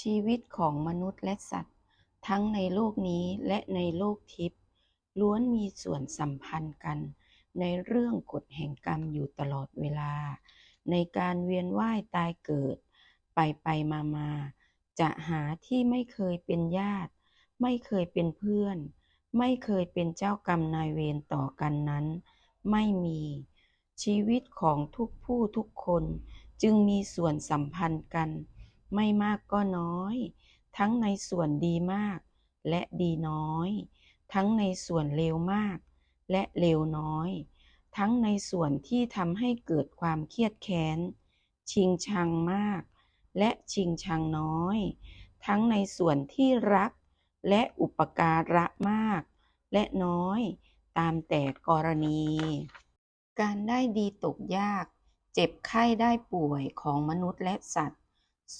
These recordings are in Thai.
ชีวิตของมนุษย์และสัตว์ ทั้งในโลกนี้และในโลกทิพย์ล้วนมีส่วนสัมพันธ์กัน ในเรื่องกฎแห่งกรรมอยู่ตลอดเวลา ในการเวียนว่ายตายเกิด ไปไปมามาจะหาที่ไม่เคยเป็นญาติ ไม่เคยเป็นเพื่อน ไม่เคยเป็นเจ้ากรรมนายเวรต่อกันนั้น ไม่มี ชีวิตของทุกผู้ทุกคนจึงมีส่วนสัมพันธ์กัน ไม่มากก็น้อย ทั้งในส่วนดีมาก และดีน้อย ทั้งในส่วนเลวมาก และเลวน้อย ทั้งในส่วนที่ทำให้เกิดความเครียดแค้น ชิงชังมาก และชิงชังน้อย ทั้งในส่วนที่รัก และอุปการะมาก และน้อย ตามแต่กรณี การได้ดีตกยาก เจ็บไข้ได้ป่วยของมนุษย์และสัตว์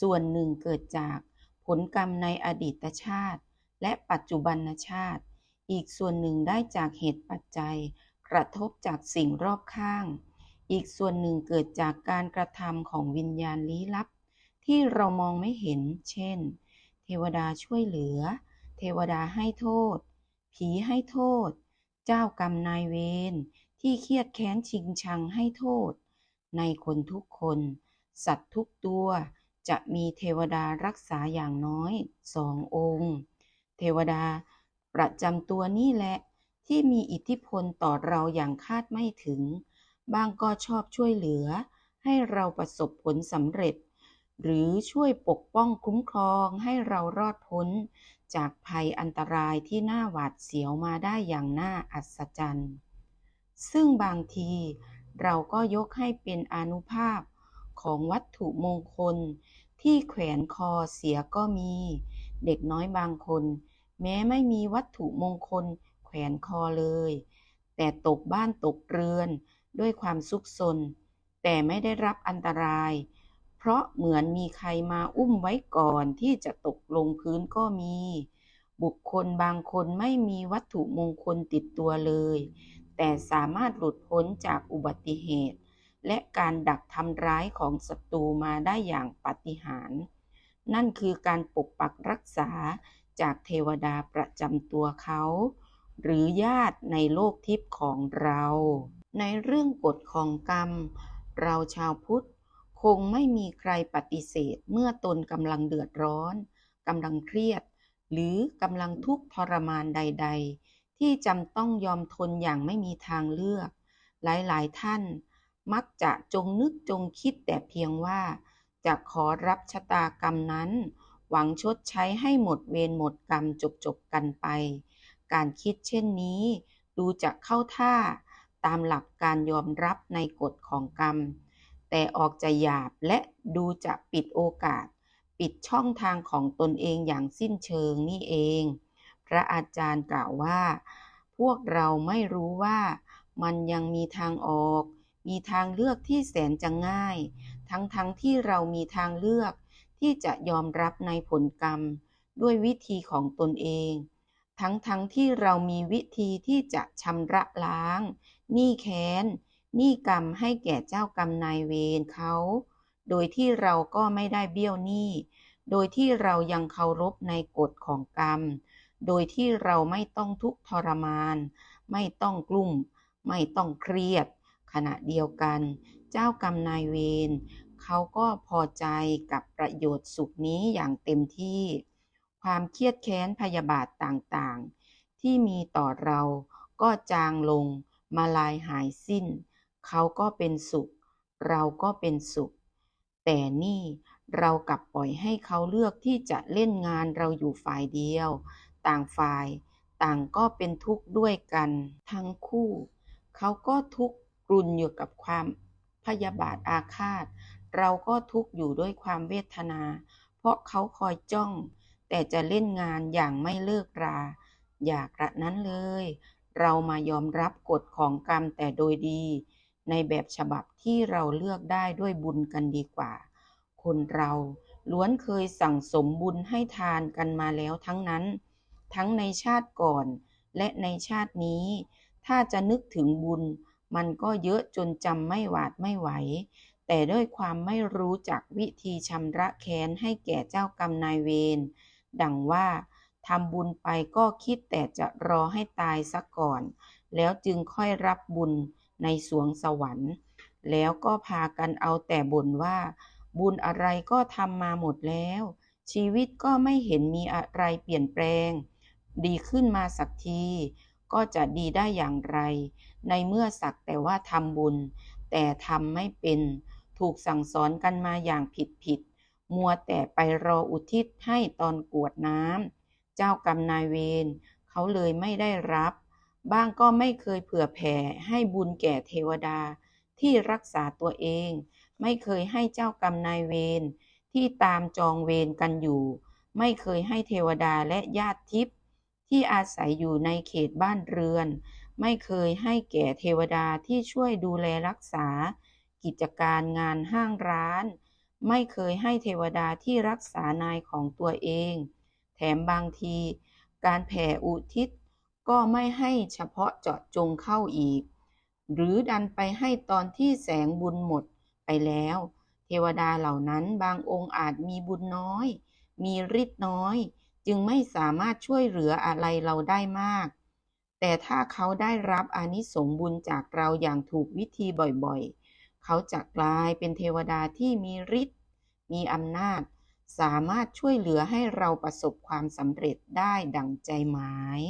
ส่วนหนึ่งเกิดจากผลกรรมในอดีตชาติ และปัจจุบันชาติ อีกส่วนหนึ่งได้จากเหตุปัจจัย กระทบจากสิ่งรอบข้าง อีกส่วนหนึ่งเกิดจากการกระทำของวิญญาณลี้ลับ ที่เรามองไม่เห็น เช่น เทวดาช่วยเหลือ เทวดาให้โทษ ผีให้โทษ เจ้ากรรมนายเวรที่เครียดแค้นชิงชังให้โทษ ในคนทุกคน สัตว์ทุกตัว จะมีเทวดารักษาอย่างน้อยสององค์ เทวดาประจำตัวนี่แหละ ที่มีอิทธิพลต่อเราอย่างคาดไม่ถึง บางก็ชอบช่วยเหลือ ให้เราประสบผลสำเร็จ หรือช่วยปกป้องคุ้มครองให้เรารอดพ้น จากภัยอันตรายที่น่าหวาดเสียวมาได้อย่างน่าอัศจรรย์ ซึ่งบางทีเราก็ยกให้เป็นอนุภาพ ของวัตถุมงคล ที่แขวนคอเสียก็มี เด็กน้อยบางคน แม้ไม่มีวัตถุมงคลแขวนคอเลย แต่ตกบ้านตกเรือนด้วยความซุกซน แต่ไม่ได้รับอันตราย เพราะเหมือนมีใครมาอุ้มไว้ก่อนที่จะตกลงพื้นก็มี บุคคลบางคนไม่มีวัตถุมงคลติดตัวเลย แต่สามารถหลุดพ้นจากอุบัติเหตุ และการดักทำร้ายของศัตรูมาได้อย่างปาฏิหาริย์นั่นคือการปกปักรักษาจากเทวดาประจำตัวเขา หรือญาติในโลกทิพย์ของเรา ในเรื่องกฎของกรรม เราชาวพุทธ คงไม่มีใครปฏิเสธเมื่อตนกำลังเดือดร้อนกำลังเครียด หรือกำลังทุกข์ทรมานใด ๆ ที่จำต้องยอมทนอย่างไม่มีทางเลือก หลายๆท่าน มักจะจงนึกจงคิดแต่เพียงว่า จะขอรับชะตากรรมนั้น หวังชดใช้ให้หมดเวรหมดกรรมจบๆกันไป การคิดเช่นนี้ ดูจะเข้าท่าตามหลักการยอมรับในกฎของกรรม แต่ออกจะหยาบและดูจะปิดโอกาส ปิดช่องทางของตนเองอย่างสิ้นเชิงนี่เอง พระอาจารย์กล่าวว่า พวกเราไม่รู้ว่ามันยังมีทางออก มีทางเลือกที่แสนจะง่าย ทั้งๆทที่เรามีทางเลือกที่จะยอมรับในผลกรรมด้วยวิธีของตนเอง ทั้งๆทที่เรามีวิธีที่จะชำระล้าง หนี้แค้น หนี้กรรมให้แก่เจ้ากรรมนายเวรเขา โดยที่เราก็ไม่ได้เบี้ยวหนี้ โดยที่เรายังเคารพในกฎของกรรม โดยที่เราไม่ต้องทุกข์ทรมาน ไม่ต้องกลุ้มไม่ต้องเครียด ขณะเดียวกัน เจ้ากรรมนายเวรเขาก็พอใจกับประโยชน์สุขนี้อย่างเต็มที่ ความเครียดแค้นพยาบาทต่างๆ ที่มีต่อเราก็จางลงมาลายหายสิ้น เขาก็เป็นสุข เราก็เป็นสุข แต่นี่เรากลับปล่อยให้เขาเลือกที่จะเล่นงานเราอยู่ฝ่ายเดียว ต่างฝ่าย ต่างก็เป็นทุกข์ด้วยกัน ทั้งคู่ เขาก็ทุกข์ กรุ่นอยู่กับความพยาบาทอาฆาต เราก็ทุกข์อยู่ด้วยความเวทนา เพราะเขาคอยจ้อง แต่จะเล่นงานอย่างไม่เลิกรา อย่ากระนั้นเลย เรามายอมรับกฎของกรรมแต่โดยดี ในแบบฉบับที่เราเลือกได้ด้วยบุญกันดีกว่า คนเราล้วนเคยสั่งสมบุญให้ทานกันมาแล้วทั้งนั้น ทั้งในชาติก่อนและในชาตินี้ ถ้าจะนึกถึงบุญ มันก็เยอะจนจำไม่หวาดไม่ไหว แต่ด้วยความไม่รู้จักวิธีชำระแค้นให้แก่เจ้ากรรมนายเวร ดังว่าทำบุญไปก็คิดแต่จะรอให้ตายซะก่อน แล้วจึงค่อยรับบุญในสวงสวรรค์ แล้วก็พากันเอาแต่บ่นว่า บุญอะไรก็ทำมาหมดแล้ว ชีวิตก็ไม่เห็นมีอะไรเปลี่ยนแปลง ดีขึ้นมาสักที ก็จะดีได้อย่างไร ในเมื่อสักแต่ว่าทำบุญ แต่ทำไม่เป็น ถูกสั่งสอนกันมาอย่างผิดผิด มัวแต่ไปรออุทิศให้ตอนกวดน้ำ เจ้ากรรมนายเวรเขาเลยไม่ได้รับ บ้างก็ไม่เคยเผื่อแผ่ให้บุญแก่เทวดาที่รักษาตัวเอง ไม่เคยให้เจ้ากรรมนายเวรที่ตามจองเวรกันอยู่ ไม่เคยให้เทวดาและญาติทิพย์ ที่อาศัยอยู่ในเขตบ้านเรือน ไม่เคยให้แก่เทวดาที่ช่วยดูแลรักษา กิจการงานห้างร้าน ไม่เคยให้เทวดาที่รักษานายของตัวเอง แถมบางที การแผ่อุทิศก็ไม่ให้เฉพาะเจาะจงเข้าอีก หรือดันไปให้ตอนที่แสงบุญหมดไปแล้ว เทวดาเหล่านั้นบางองค์อาจมีบุญน้อย มีฤทธิ์น้อย จึงไม่สามารถช่วยเหลืออะไรเราได้มาก แต่ถ้าเขาได้รับอนิสงส์บุญจากเราอย่างถูกวิธีบ่อยๆ เขาจะกลายเป็นเทวดาที่มีฤทธิ์ มีอำนาจ สามารถช่วยเหลือให้เราประสบความสำเร็จได้ดังใจหมาย